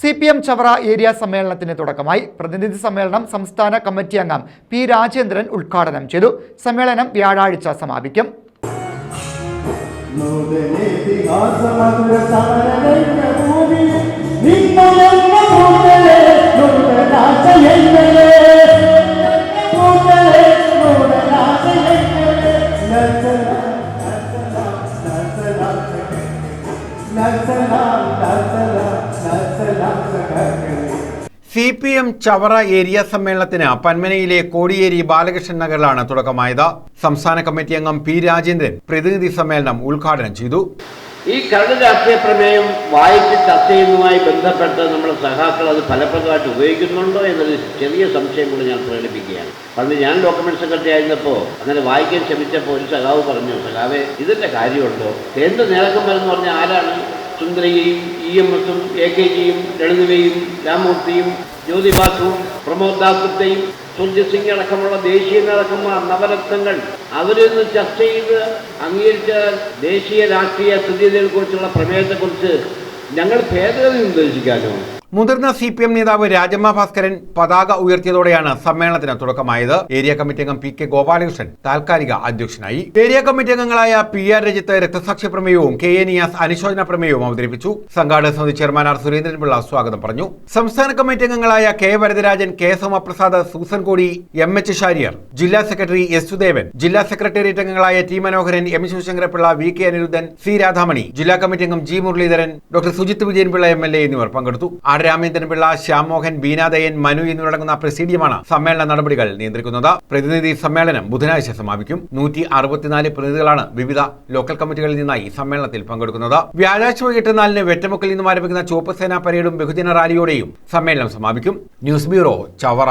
C P M Chavara area സമ്മേളനത്തിന് തുടക്കമായി പ്രതിനിധി സമ്മേളനം സംസ്ഥാന കമ്മിറ്റി അംഗം പി രാജേന്ദ്രൻ ഉദ്ഘാടനം ചെയ്തു. സമ്മേളനം വ്യാഴാഴ്ച സമാപിക്കും. നിങ്ങളെന്ന C P M Chavara area സമ്മേളനത്തിന് പന്മനയിലെ കോടിയേരി ബാലകൃഷ്ണൻ നഗറിലാണ് തുടക്കമായത്. സംസ്ഥാന കമ്മിറ്റി അംഗം പി രാജേന്ദ്രൻ പ്രതിനിധി സമ്മേളനം ഉദ്ഘാടനം ചെയ്തു. ഈ കരട് രാഷ്ട്രീയ പ്രമേയം വായിച്ച് ചർച്ച ചെയ്യുന്നതുമായി ബന്ധപ്പെട്ട് നമ്മുടെ സഹാക്കൾ അത് ഫലപ്രദമായിട്ട് ഉപയോഗിക്കുന്നുണ്ടോ എന്നൊരു ചെറിയ സംശയം കൂടി ഞാൻ പ്രകടിപ്പിക്കുകയാണ്. പണ്ട് ഞാൻ ഡോക്യുമെന്റ് സെക്രട്ടറി ആയിരുന്നപ്പോൾ അങ്ങനെ വായിക്കാൻ ശ്രമിച്ചപ്പോൾ ഒരു സഖാവ് പറഞ്ഞു സഖാവെ ഇതിന്റെ കാര്യമുണ്ടോ? കേന്ദ്ര നേതാക്കന്മാരെന്ന് പറഞ്ഞാൽ ആരാണ്? സുന്ദരയും ഇ എം എസും എ കെ ജിയും ലളിതയും രാമൂർത്തിയും ജ്യോതിബാസുവും പ്രമോദ് ദാസ് ഗുപ്തയും സുർജിത് സിംഗ് അടക്കമുള്ള ദേശീയ നേതാക്കന്മാർ നവരത്നങ്ങൾ അവരിൽ നിന്ന് ചർച്ച ചെയ്ത് അംഗീകരിച്ച ദേശീയ രാഷ്ട്രീയ സ്ഥിതിഗതികളെക്കുറിച്ചുള്ള പ്രമേയത്തെക്കുറിച്ച് ഞങ്ങൾ ഭേദഗതി നിർദ്ദേശിക്കാനോ? മുതിർന്ന സി പി എം നേതാവ് രാജമ്മ ഭാസ്കരൻ പതാക ഉയർത്തിയതോടെയാണ് സമ്മേളനത്തിന് തുടക്കമായത്. ഏരിയ കമ്മിറ്റി അംഗം പി കെ ഗോപാലകൃഷ്ണൻ താൽക്കാലിക അധ്യക്ഷനായി. ഏരിയ കമ്മിറ്റി അംഗങ്ങളായ പി ആർ രജിത്ത് രക്തസാക്ഷി പ്രമേയവും കെ എ നിയാസ് അനുശോചന പ്രമേയവും അവതരിപ്പിച്ചു. സംഘാടക സമിതി ചെയർമാൻ ആർ സുരേന്ദ്രൻപിള്ള സ്വാഗതം പറഞ്ഞു. സംസ്ഥാന കമ്മിറ്റി അംഗങ്ങളായ K Varadarajan K Somaprasad Susan Kodi M H Shariar ജില്ലാ സെക്രട്ടറി എസ് സുദേവൻ ജില്ലാ സെക്രട്ടേറിയറ്റ് അംഗങ്ങളായ T Manoharan M Sivasankarapillai V K Anirudhan C Radhamani ജില്ലാ കമ്മിറ്റി അംഗം G Muralidharan doctor Sujith Vijayanpillai M L A എന്നിവർ പങ്കെടുത്തു. R Ramendran Pillai Shyamohan Beenadayan Manu എന്നിവരടങ്ങുന്ന പ്രസിഡിയമാണ് സമ്മേളന നടപടികൾ നിയന്ത്രിക്കുന്നത്. പ്രതിനിധി സമ്മേളനം ബുധനാഴ്ച സമാപിക്കും. നൂറ്റി അറുപത്തിനാല് പ്രതിനിധികളാണ് വിവിധ ലോക്കൽ കമ്മിറ്റികളിൽ നിന്നായി സമ്മേളനത്തിൽ പങ്കെടുക്കുന്നത്. വ്യാഴാഴ്ച വൈകിട്ട് നാലിന് വെറ്റമുക്കിൽ നിന്നും ആരംഭിക്കുന്ന ചുവപ്പ് സേനാ പരേഡും ബഹുജന റാലിയോടെയും സമ്മേളനം സമാപിക്കും. News bureau Chavara.